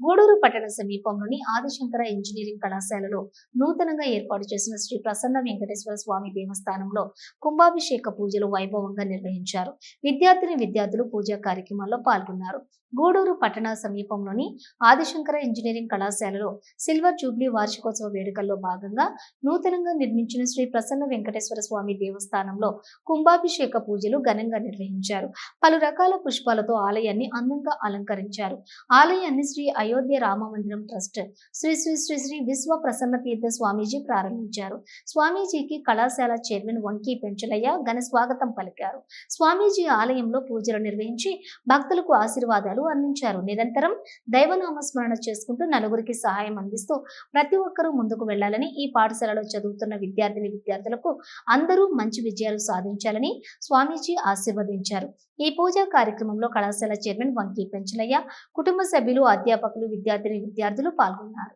గూడూరు పట్టణ సమీపంలోని ఆదిశంకర ఇంజనీరింగ్ కళాశాలలో నూతనంగా ఏర్పాటు చేసిన శ్రీ ప్రసన్న వెంకటేశ్వర స్వామి దేవస్థానంలో కుంభాభిషేక పూజలు వైభవంగా నిర్వహించారు. విద్యార్థిని విద్యార్థులు పూజా కార్యక్రమాల్లో పాల్గొన్నారు. గూడూరు పట్టణ సమీపంలోని ఆదిశంకర ఇంజనీరింగ్ కళాశాలలో సిల్వర్ జూబ్లీ వార్షికోత్సవ వేడుకల్లో భాగంగా నూతనంగా నిర్మించిన శ్రీ ప్రసన్న వెంకటేశ్వర స్వామి దేవస్థానంలో కుంభాభిషేక పూజలు ఘనంగా నిర్వహించారు. పలు రకాల పుష్పాలతో ఆలయాన్ని అందంగా అలంకరించారు. ఆలయాన్ని శ్రీ అయోధ్య రామ మందిరం ట్రస్ట్ శ్రీ శ్రీ శ్రీ శ్రీ విశ్వ ప్రసన్న తీర్థ స్వామీజీ ప్రారంభించారు. స్వామీజీకి కళాశాల చైర్మన్ వంకీ పెంచలయ్య ఘన స్వాగతం పలికారు. స్వామీజీ ఆలయంలో పూజలు నిర్వహించి భక్తులకు ఆశీర్వాదాలు అందించారు. నిరంతరం దైవనామస్మరణ చేసుకుంటూ నలుగురికి సహాయం అందిస్తూ ప్రతి ఒక్కరూ ముందుకు వెళ్ళాలని ఈ పాఠశాలలో చదువుతున్న విద్యార్థిని విద్యార్థులకు అందరూ మంచి విజయాలు సాధించాలని స్వామీజీ ఆశీర్వదించారు. ఈ పూజా కార్యక్రమంలో కళాశాల చైర్మన్ వంకీ పెంచలయ్య కుటుంబ సభ్యులు అధ్యాపకులు విద్యార్థిని విద్యార్థులు పాల్గొన్నారు.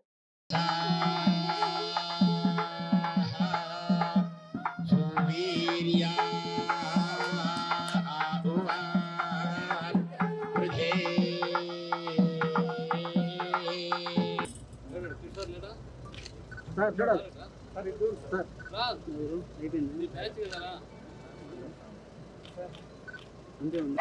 సార్ చూడాలి సార్ అయిపోయింది అంతే ఉంది.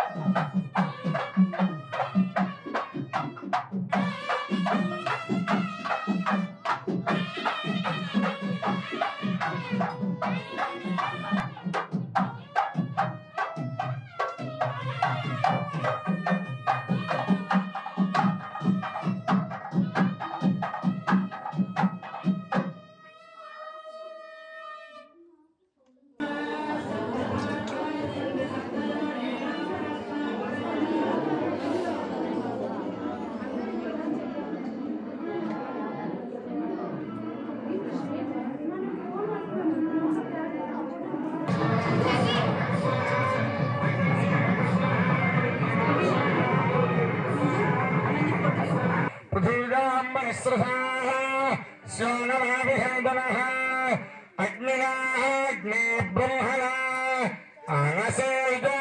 పృథివ్యామ్మనిస్రసాः శోణమావిహేదనः అగ్నినాగ్నే బ్రహ్మణా ఆనసే విజానసే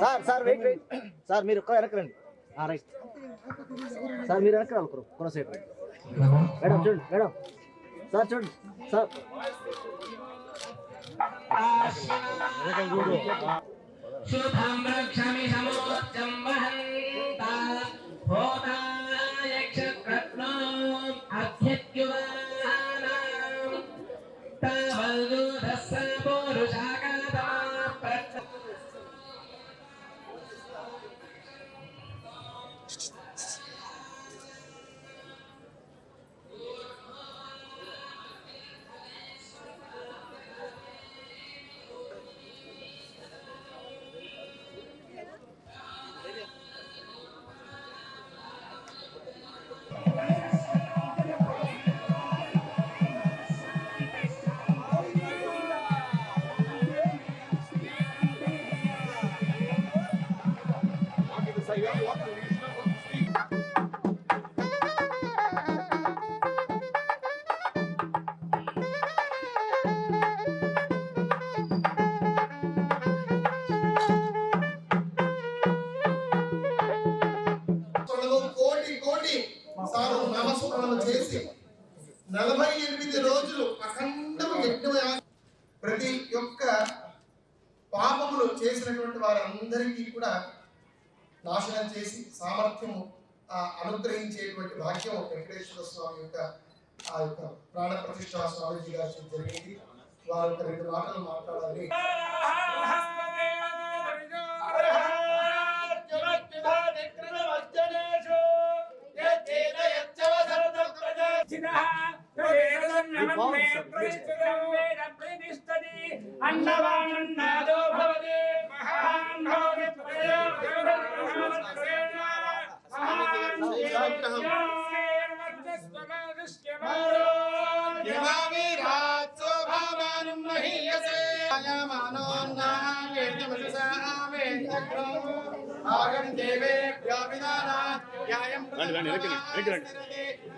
sir sir wait wait sir మీరు ఒక్క వెనక్కి రండి. ఆ, రైట్. సార్ మీరు వెనక్కి రావాలి కొన సైడ్ మేడం చూడండి మేడం. సార్ చూడండి సార్. శుభం రక్షమి సారు నామస్మరణ చేసి నలభై ఎనిమిది రోజులు అఖండము ఎక్కువ ప్రతి యొక్క పాపములు చేసినటువంటి వారందరికీ కూడా నాశనం చేసి సామర్థ్యము అనుగ్రహించేటువంటి భాగ్యం వెంకటేశ్వర స్వామి యొక్క ఆ యొక్క ప్రాణ ప్రతిష్ట స్వామీజీ గారి జరిగింది వారి యొక్క రెండు మాటలు మాట్లాడాలి అన్నవాణన్నాదో భవతి. మహాన్నో రండి రండి వెనక్కి రండి వెనక్కి రండి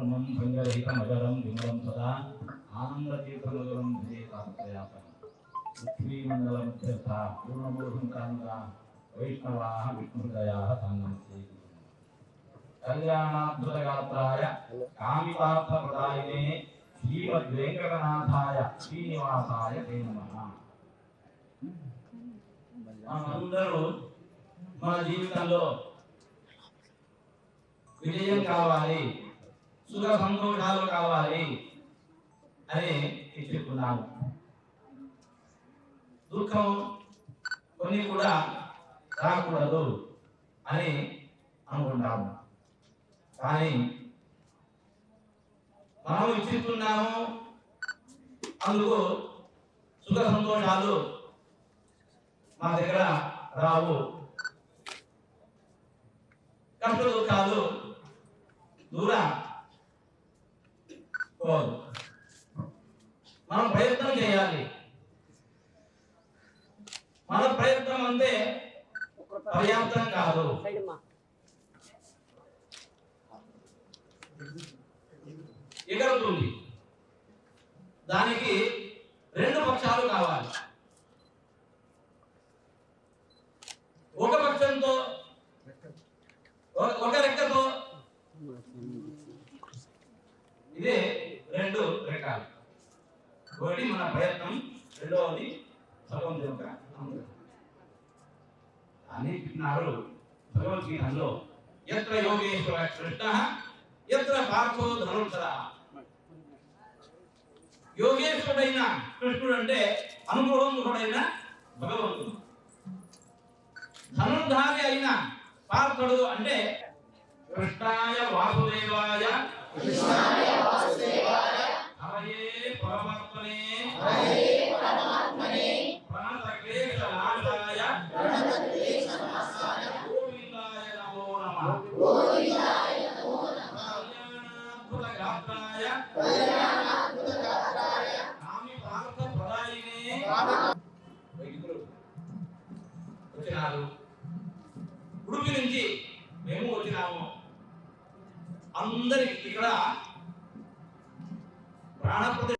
బ్రహ్మం సంగరహితమజరం విమలం సదా ఆనందతీర్థమధురం విజేతాపయాసం పృథ్వీమండలం పూర్ణమూర్ధంకాంగా వైష్ణవాः విష్ణుహృదయా సాంగం కళ్యాణాద్భుతగాత్రాయ కామితార్థప్రదాయినే శ్రీమద్వేంకటనాథాయ శ్రీనివాసాయ తే నమ. మనందరూ మన జీవితంలో విజయం కావాలి. సుఖ సంతోషాలు కావాలి. అని చెప్పుకున్నాము దుఃఖం కొన్ని కూడా రాకూడదు అని అనుకుంటాము. కానీ మనం ఇచ్చిస్తున్నాము అందుకు సుఖ సంతోషాలు మా దగ్గర రావు. కష్ట దుఃఖాలు దూరం పోదు మనం ప్రయత్నం చేయాలి. మన ప్రయత్నం అంతే పర్యాప్తం కాదు. ఎగరుతుంది ఒకటి మన ప్రయత్నం రెండవది సగం యొక్క అంశం. అని చెప్పినారు భగవద్గీతలో. ఎత్ర యోగేశ్వర కృష్ణ ఎత్ర పార్థో ధనుర్ధర. యోగేశ్వరుడైన కృష్ణుడు అంటే అనుభవముఖుడైన భగవంతుడు. ధనుర్ధారి అయిన పార్థుడు అంటే కృష్ణాయ వాసుదేవాయ. కృష్ణాయ వచ్చినారు. ఉడుపి నుంచి మేము వచ్చినాము. అందరికి ఇక్కడ ప్రాణప్రద